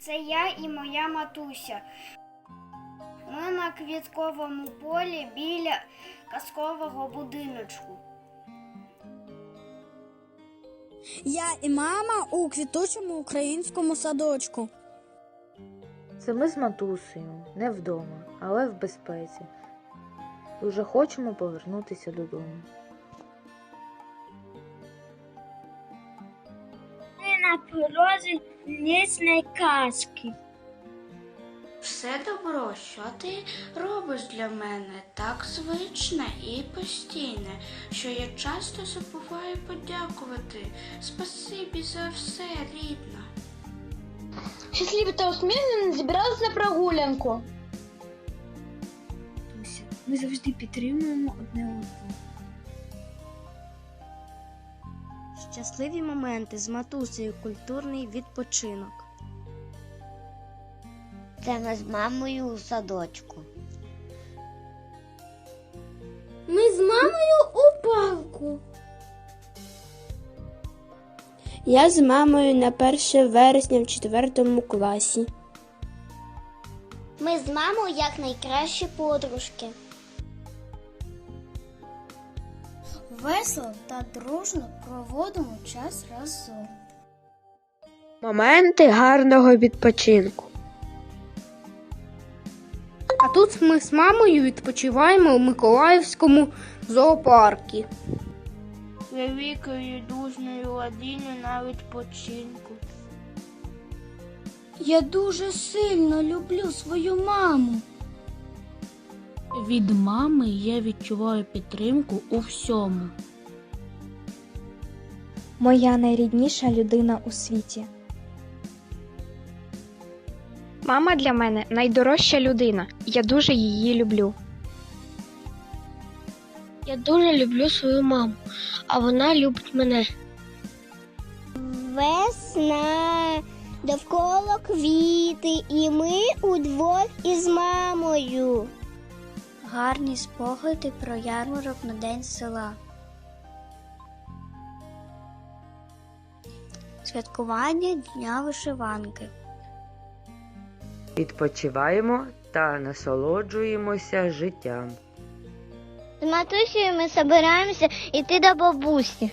Це я і моя матуся. Ми на квітковому полі біля казкового будиночку. Я і мама у квітучому українському садочку. Це ми з матусею, не вдома, але в безпеці. Дуже хочемо повернутися додому. На порозі лісної казки. Все добро, що ти робиш для мене так звичне і постійне, що я часто забуваю подякувати. Спасибі за все, рідна. Щасливі та усміхнені зібрались на прогулянку. Ми завжди підтримуємо одне одного. Щасливі моменти з матусею культурний відпочинок. Це ми з мамою у садочку. Ми з мамою у парку. Я з мамою на 1 вересня в 4 класі. Ми з мамою як найкращі подружки. Весело та дружно проводимо час разом. Моменти гарного відпочинку. А тут ми з мамою відпочиваємо у Миколаївському зоопарку. Великою дружною ладінню на відпочинку. Я дуже сильно люблю свою маму. Від мами я відчуваю підтримку у всьому. Моя найрідніша людина у світі. Мама для мене найдорожча людина. Я дуже її люблю. Я дуже люблю свою маму, а вона любить мене. Весна, довкола квіти, і ми удвох із мамою. Гарні спогади про ярмарок на день села. Святкування Дня вишиванки. Відпочиваємо та насолоджуємося життям. З матусею ми збираємося йти до бабусі.